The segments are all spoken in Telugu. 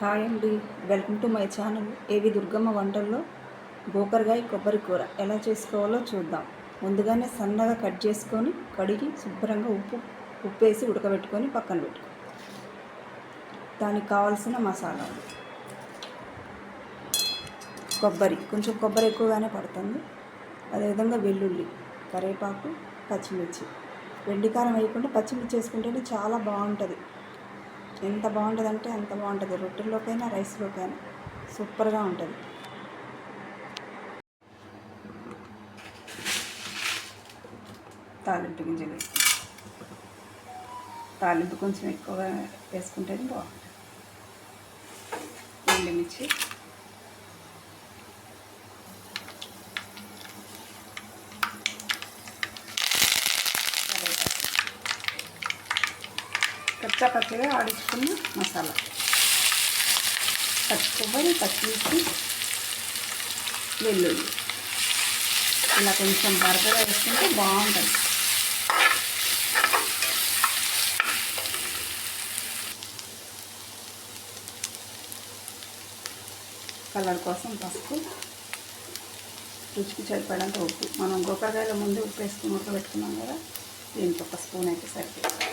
హాయ్ అండి. వెల్కమ్ టు మై ఛానల్ ఏవి దుర్గమ్మ వంటల్లో? గోకరగాయ కొబ్బరి కూర ఎలా చేసుకోవాలో చూద్దాం. ముందుగానే సన్నగా కట్ చేసుకొని కడిగి శుభ్రంగా ఉప్పు ఉప్పు వేసి ఉడకబెట్టుకొని పక్కన పెట్టు దానికి కావాల్సిన మసాలాలు. కొబ్బరి కొంచెం కొబ్బరి ఎక్కువగానే పడుతుంది. అదేవిధంగా వెల్లుల్లి కరివేపాకు పచ్చిమిర్చి. వెండికారం వేయకుండా పచ్చిమిర్చి వేసుకుంటేనే చాలా బాగుంటుంది. ఎంత బాగుంటుంది అంటే అంత బాగుంటుంది. రొట్టెల్లోకైనా రైస్లోకైనా సూపర్గా ఉంటుంది. తాలింపు గింజలు వేసుకుంటాం. తాలింపు కొంచెం ఎక్కువగా వేసుకుంటేనే బాగుంటుంది. ఎండుమిర్చి కరివేపాకు కచ్చా పచ్చగా ఆడించుకున్న మసాలా. పచ్చి కొబ్బరి పచ్చిమిర్చి వెల్లుల్లి. ఇలా కొంచెం బరదగా వేసుకుంటే బాగుంటుంది. కలర్ కోసం పసుపు. రుచికి సరిపడంత ఉప్పు. మనం గొప్పకాయల ముందు ఉప్పు వేసుకుని ఉడకబెట్టుకున్నాం కదా దీనికి ఒక స్పూన్ అయితే సరిపోతుంది.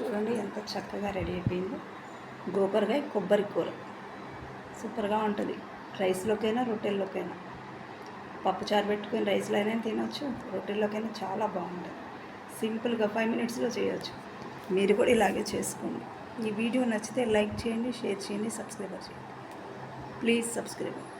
చూడండి ఎంత చక్కగా రెడీ అయిపోయిందో. గోకరకాయ కొబ్బరి కూర. సూపర్గా ఉంటుంది. రైస్లోకైనా రొట్టెల్లోకైనా. పప్పుచారు పెట్టుకొని రైస్లో అయినా తినొచ్చు. రొట్టెల్లోకైనా చాలా బాగుంటుంది. సింపుల్గా ఫైవ్ మినిట్స్లో చేయొచ్చు. మీరు కూడా ఇలాగే చేసుకోండి. ఈ వీడియో నచ్చితే లైక్ చేయండి షేర్ చేయండి సబ్స్క్రైబర్ చేయండి. Please subscriber